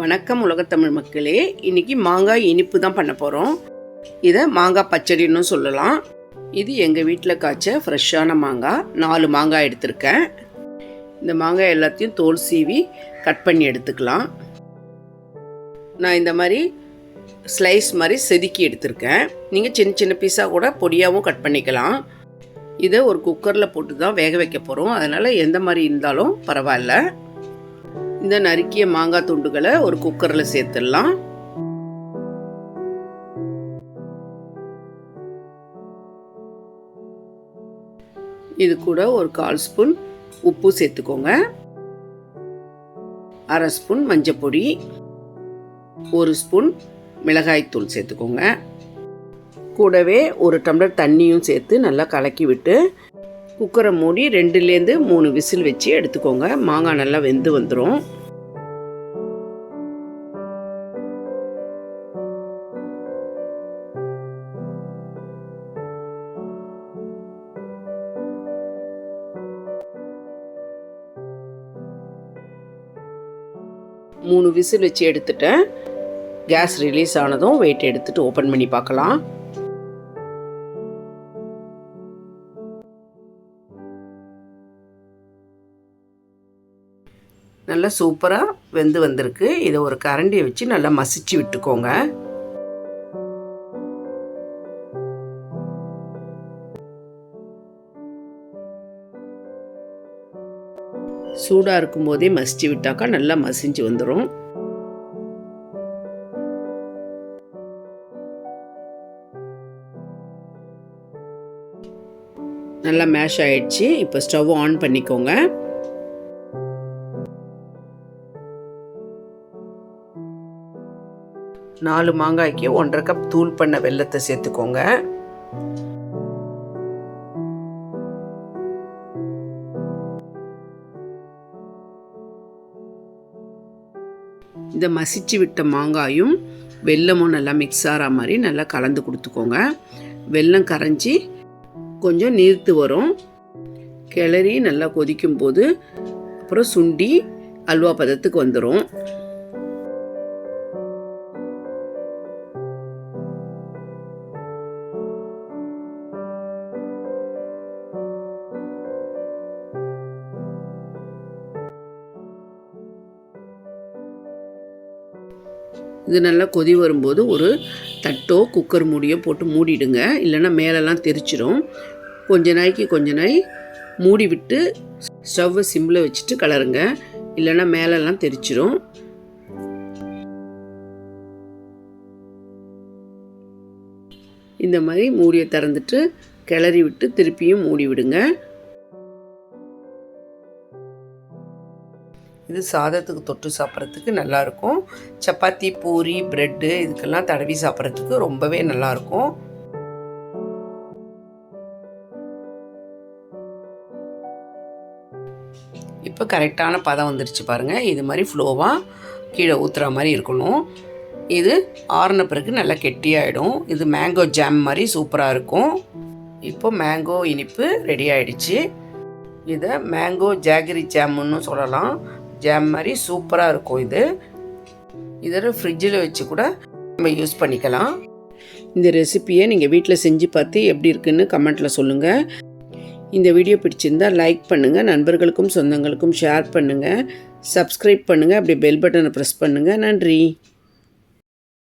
வணக்கம் உலகத்தமிழ் மக்களே. இன்னைக்கு மாங்காய் இனிப்பு தான் பண்ண போகிறோம் இதை மாங்காய் பச்சடின்னு சொல்லலாம். இது எங்கள் வீட்டில் காய்ச்ச ஃப்ரெஷ்ஷான மாங்காய். நாலு மாங்காய் எடுத்திருக்கேன். இந்த மாங்காய் எல்லாத்தையும் தோல் சீவி கட் பண்ணி எடுத்துக்கலாம். நான் இந்த மாதிரி ஸ்லைஸ் மாதிரி செதுக்கி எடுத்திருக்கேன். நீங்கள் சின்ன சின்ன பீஸாக கூட பொடியாகவும் கட் பண்ணிக்கலாம். இதை ஒரு குக்கரில் போட்டு தான் வேக வைக்க போகிறோம் அதனால் எந்த மாதிரி இருந்தாலும் பரவாயில்ல. இந்த நறுக்கிய மாங்காய் துண்டுகளை ஒரு குக்கரில் சேர்த்துடலாம். இது கூட ஒரு கால் ஸ்பூன் உப்பு சேர்த்துக்கோங்க. அரை ஸ்பூன் மஞ்சப்பொடி ஒரு ஸ்பூன் மிளகாய்த்தூள் சேர்த்துக்கோங்க. கூடவே ஒரு டம்ளர் தண்ணியும் சேர்த்து நல்லா கலக்கி விட்டு குக்கரை மூடி ரெண்டுலேருந்து மூணு விசில் வச்சு எடுத்துக்கோங்க. மாங்காய் நல்லா வெந்து வந்துடும் மூணு விசில் வச்சு எடுத்துட்டேன். கேஸ் ரிலீஸ் ஆனதும் வெயிட் எடுத்துட்டு ஓப்பன் பண்ணி பார்க்கலாம். நல்லா சூப்பராக வெந்து வந்திருக்கு. இதை ஒரு கரண்டியை வச்சு நல்லா மசிச்சு விட்டுக்கோங்க. சூடாக இருக்கும்போதே மசிச்சு விட்டாக்கா நல்லா மசிஞ்சு வந்துடும் நல்லா மேஷ் ஆயிடுச்சு. இப்போ ஸ்டவ் ஆன் பண்ணிக்கோங்க. நாலு மாங்காய்க்கு ஒன்றரை கப் தூள் பண்ண வெல்லத்தை சேர்த்துக்கோங்க. இந்த மசிச்சு விட்ட மாங்காயும் வெல்லமும் நல்லா மிக்ஸ் ஆகிற மாதிரி நல்லா கலந்து கொடுத்துக்கோங்க. வெல்லம் கரைஞ்சி கொஞ்சம் நீர்த்து வரும். கிளறி நல்லா கொதிக்கும் போது அப்புறம் சுண்டி அல்வா பதத்துக்கு வந்துடும் இது நல்லா கொதி வரும்போது ஒரு தட்டோ குக்கர் மூடியோ போட்டு மூடிடுங்க. இல்லைன்னா மேலெல்லாம் தெரிச்சிடும் கொஞ்ச நாளைக்கு கொஞ்ச நாய் மூடி விட்டு ஸ்டவ்வை சிம்மில் வச்சுட்டு கலருங்க. இல்லைன்னா மேலெல்லாம் தெரிச்சிடும் இந்த மாதிரி மூடியை திறந்துட்டு கிளறி விட்டு திருப்பியும் மூடி விடுங்க இது சாதத்துக்கு தொட்டு சாப்பிட்றதுக்கு நல்லாயிருக்கும். சப்பாத்தி பூரி ப்ரெட்டு இதுக்கெல்லாம் தடவி சாப்பிட்றதுக்கு ரொம்பவே நல்லாயிருக்கும். இப்போ கரெக்டான பதம் வந்துருச்சு பாருங்கள் இது மாதிரி ஃப்ளோவாக கீழே ஊற்றுற மாதிரி இருக்கணும். இது ஆறின பிறகு நல்லா கெட்டியாயிடும். இது மேங்கோ ஜாம் மாதிரி சூப்பராக இருக்கும். இப்போ மேங்கோ இனிப்பு ரெடி ஆயிடுச்சு. இதை மேங்கோ ஜாகரி ஜாமுன்னு சொல்லலாம். ஜாம் மாதிரி சூப்பராக இருக்கும் இது. இதில் ஃப்ரிட்ஜில் வச்சு கூட நம்ம யூஸ் பண்ணிக்கலாம். இந்த ரெசிப்பியை நீங்கள் வீட்டில் செஞ்சு பார்த்து எப்படி இருக்குன்னு கமெண்ட்டில் சொல்லுங்கள் இந்த வீடியோ பிடிச்சிருந்தா லைக் பண்ணுங்கள் நண்பர்களுக்கும் சொந்தங்களுக்கும் ஷேர் பண்ணுங்கள் சப்ஸ்கிரைப் பண்ணுங்கள் அப்படி பெல் பட்டனை ப்ரெஸ் பண்ணுங்கள் நன்றி.